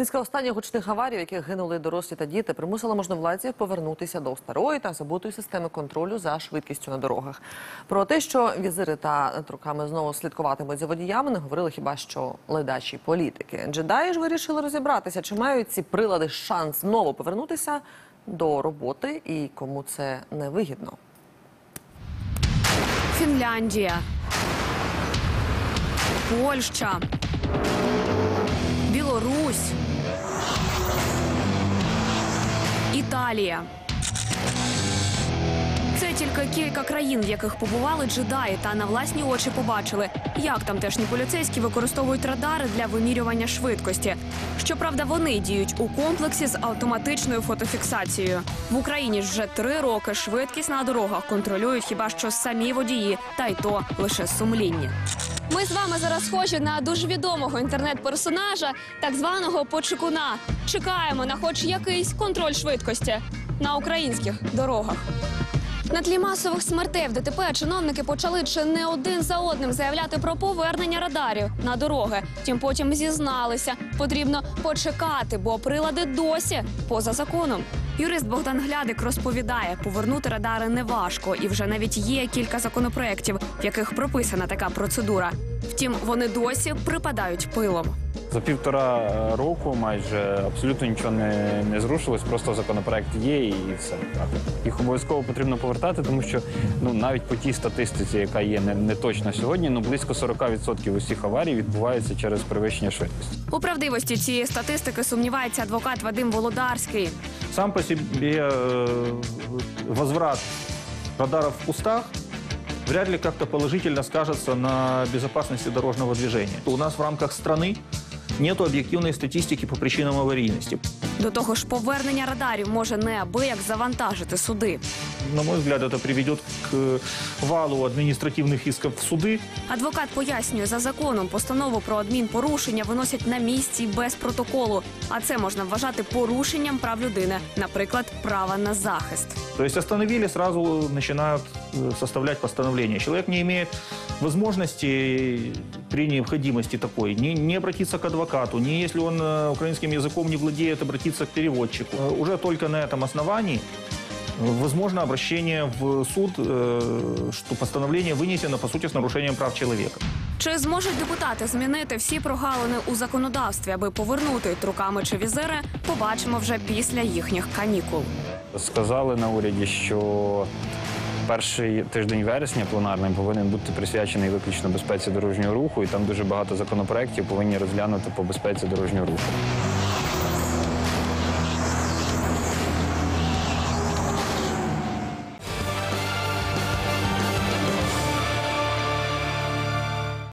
Низка останніх гучних аварій, в яких гинули дорослі та діти, примусила можновладців повернутися до старої та забутої системи контролю за швидкістю на дорогах. Про те, що візири та труками знову слідкуватимуть за водіями, не говорили хіба що ледачі політики. Джедаї ж вирішили розібратися, чи мають ці прилади шанс знову повернутися до роботи і кому це не вигідно. Фінляндія, Польща, Білорусь, Італія. Це тільки кілька країн, в яких побували джедаї та на власні очі побачили, як тамтешні поліцейські використовують радари для вимірювання швидкості. Щоправда, вони діють у комплексі з автоматичною фотофіксацією. В Україні вже три роки швидкість на дорогах контролюють хіба що самі водії, та й то лише сумління. Ми з вами зараз схожі на дуже відомого інтернет-персонажа, так званого почекуна. Чекаємо на хоч якийсь контроль швидкості на українських дорогах. На тлі масових смертей в ДТП чиновники почали чи не один за одним заявляти про повернення радарів на дороги. Втім, потім зізналися, потрібно почекати, бо прилади досі поза законом. Юрист Богдан Глядик розповідає, повернути радари неважко, і вже навіть є кілька законопроєктів, в яких прописана така процедура. Втім, вони досі припадають пилом. За півтора е, року майже абсолютно нічого не, не зрушилось, просто законопроект є і все. Їх обов'язково потрібно повертати, тому що ну навіть по тій статистиці, яка є не, не точно сьогодні, ну близько 40% усіх аварій відбувається через перевищення швидкості. У правдивості цієї статистики сумнівається адвокат Вадим Володарський. Сам по себе э, возврат радаров в кустах вряд ли как-то положительно скажется на безопасности дорожного движения. У нас в рамках страны нет объективной статистики по причинам аварийности. До того ж, повернення радарів може неабияк завантажити суди. На мой взгляд, это приведет к валу административных исков в суды. Адвокат пояснює, за законом постанову про адмінпорушення виносять на місці без протоколу. А це можна вважати порушенням прав людини, наприклад, права на захист. То есть остановили, сразу начинают э, составлять постановление. Человек не имеет возможности при необходимости такой не, не обратиться к адвокату, не если он э, украинским языком не владеет, обратиться к переводчику. Э, Уже только на этом основании э, возможно обращение в суд, э, что постановление вынесено, по сути, с нарушением прав человека. Чи зможуть депутати змінити всі прогалини у законодавстві, аби повернути труками чи візири, побачимо вже після їхніх канікул. Сказали на уряді, що перший тиждень вересня пленарний повинен бути присвячений виключно безпеці дорожнього руху, і там дуже багато законопроєктів повинні розглянути по безпеці дорожнього руху.